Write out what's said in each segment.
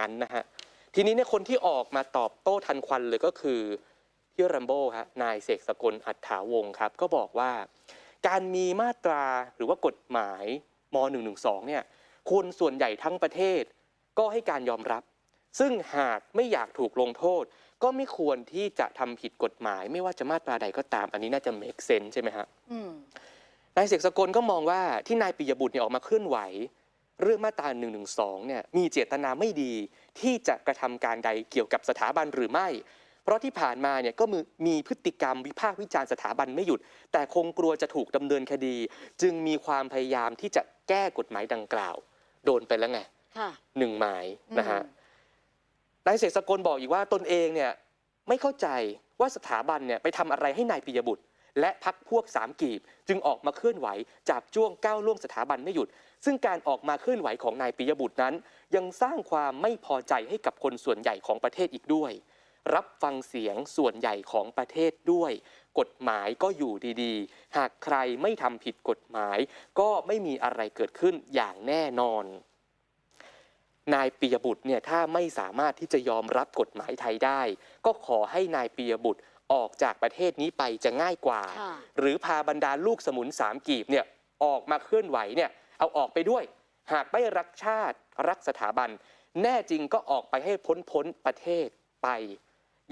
นั้นนะฮะทีนี้เนี่ยคนที่ออกมาตอบโต้ทันควันเลยก็คือพี่แรัมโบ้ฮะนายเสกสกลอัฏฐาวงศ์ครับ ก็บอกว่า การมีมาตราหรือว่ากฎหมายม .112 เนี่ยคนส่วนใหญ่ทั้งประเทศ ก็ให้การยอมรับ ซึ่งหากไม่อยากถูกลงโทษ ก็ไม่ควรที่จะทำผิดกฎหมาย ไม่ว่าจะมาตราใดก็ตาม อันนี้น่าจะ make sense ใช่ไหมฮะอืมนายเสกสกลก็มองว่าที่นายปิยบุตรเนี่ยออกมาเคลื่อนไหว เรื่องมาตรา1นึเนี่ยมีเจตนาไม่ดีที่จะกระทำการใดเกี่ยวกับสถาบันหรือไม่ เพราะที่ผ่านมาเนี่ยก็มีมีพฤติกรรมวิพากษ์วิจารณ์สถาบันไม่หยุด แต่คงกลัวจะถูกดำเนินคดี จึงมีความพยายามที่จะแก้กฎหมายดังกล่าว โดนไปแล้วไงค่ะหนึ่งหมายนะฮะอืมนายเสกสกลบอกอีกว่าตนเองเนี่ยไม่เข้าใจว่าสถาบันเนี่ยไปทำอะไรให้นายปิยบุตร และพักพวกสามกีบ จึงออกมาเคลื่อนไหวจับจ้วงก้าวล่วงสถาบันไม่หยุด ซึ่งการออกมาเคลื่อนไหวของนายปิยบุตรนั้น ยังสร้างความไม่พอใจให้กับคนส่วนใหญ่ของประเทศอีกด้วย รับฟังเสียงส่วนใหญ่ของประเทศด้วย กฎหมายก็อยู่ดีๆ หากใครไม่ทำผิดกฎหมาย ก็ไม่มีอะไรเกิดขึ้นอย่างแน่นอนนายปียบุตรเนี่ยถ้าไม่สามารถที่จะยอมรับกฎหมายไทยได้ ก็ขอให้นายปียบุตร ออกจากประเทศนี้ไปจะง่ายกว่าค่ะหรือพาบรรดาลูกสมุนสามกีบเนี่ยออกมาเคลื่อนไหวเนี่ยเอาออกไปด้วย หากไม่รักชาติรักสถาบัน แน่จริงก็ออกไปให้พ้นพ้นประเทศไป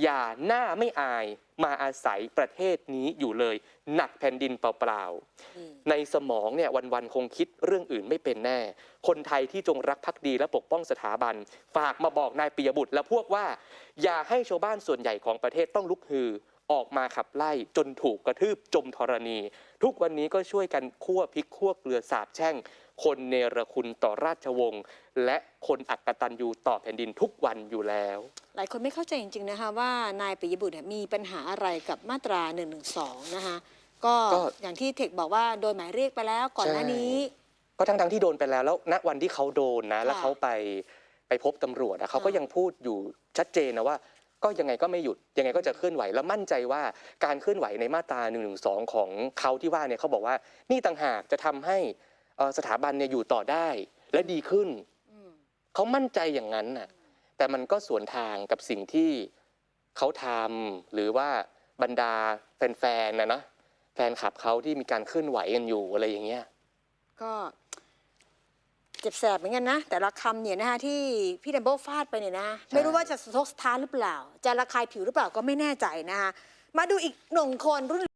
อย่าหน้าไม่อายมาอาศัยประเทศนี้อยู่เลย หนักแผ่นดินเปล่าๆอืมในสมองเนี่ยวันๆ คงคิดเรื่องอื่นไม่เป็นแน่ คนไทยที่จงรักภักดีและปกป้องสถาบัน ฝากมาบอกนายปิยบุตรและพวกว่า อย่าให้ชาวบ้านส่วนใหญ่ของประเทศต้องลุกฮือ ออกมาขับไล่จนถูกกระทืบจมธรณี ทุกวันนี้ก็ช่วยกันคั่วพริกคั่วเกลือสาบแช่ง คนเนรคุณต่อราชวงศ์และคนอักตันยูต่อแผ่นดินทุกวันอยู่แล้ว หลายคนไม่เข้าใจจริงๆนะคะว่านายปิยบุตรเนี่ยมีปัญหาอะไรกับมาตรา1นึนะคะก็ก็อย่างที่เทคบอกว่าโดนหมายเรียกไปแล้วก่อนหน้านี้ ก็ทั้งทั้งๆที่โดนไปแล้วแล้วณวันที่เขาโดนนะ แล้วค่ะเขาไปไปพบตำรวจอะเขาก็อ่ายัยังพูดอยู่ชัดเจนนะว่า ก็ยังไงก็ไม่หยุดยังไงก็จะเคลื่อนไหวแล้วมั่นใจว่าการเคลื่อนไหวในมาตรา1นึของเขาที่ว่าเนี่ยเขาบอกว่านี่ต่างหากจะทำให้เอ่อสถาบันเนี่ยอยู่ต่อได้และดีขึ้นอืมเขามั่นใจอย่างนั้นน่ะแต่มันก็สวนทางกับสิ่งที่เขาทำหรือว่าบรรดาแฟนๆนะเนาะแฟนคลับเขาที่มีการเคลื่อนไหวกันอยู่อะไรอย่างเงี้ยก็เจ็บแสบเหมือนกันนะ แต่ละคำเนี่ยนะคะที่พี่ดัมโบฟาดไปเนี่ยนะใช่ไม่รู้ว่าจะสะทกสะท้านหรือเปล่า จะระคายผิวหรือเปล่าก็ไม่แน่ใจนะคะมาดูอีกหนึ่งคนรุ่น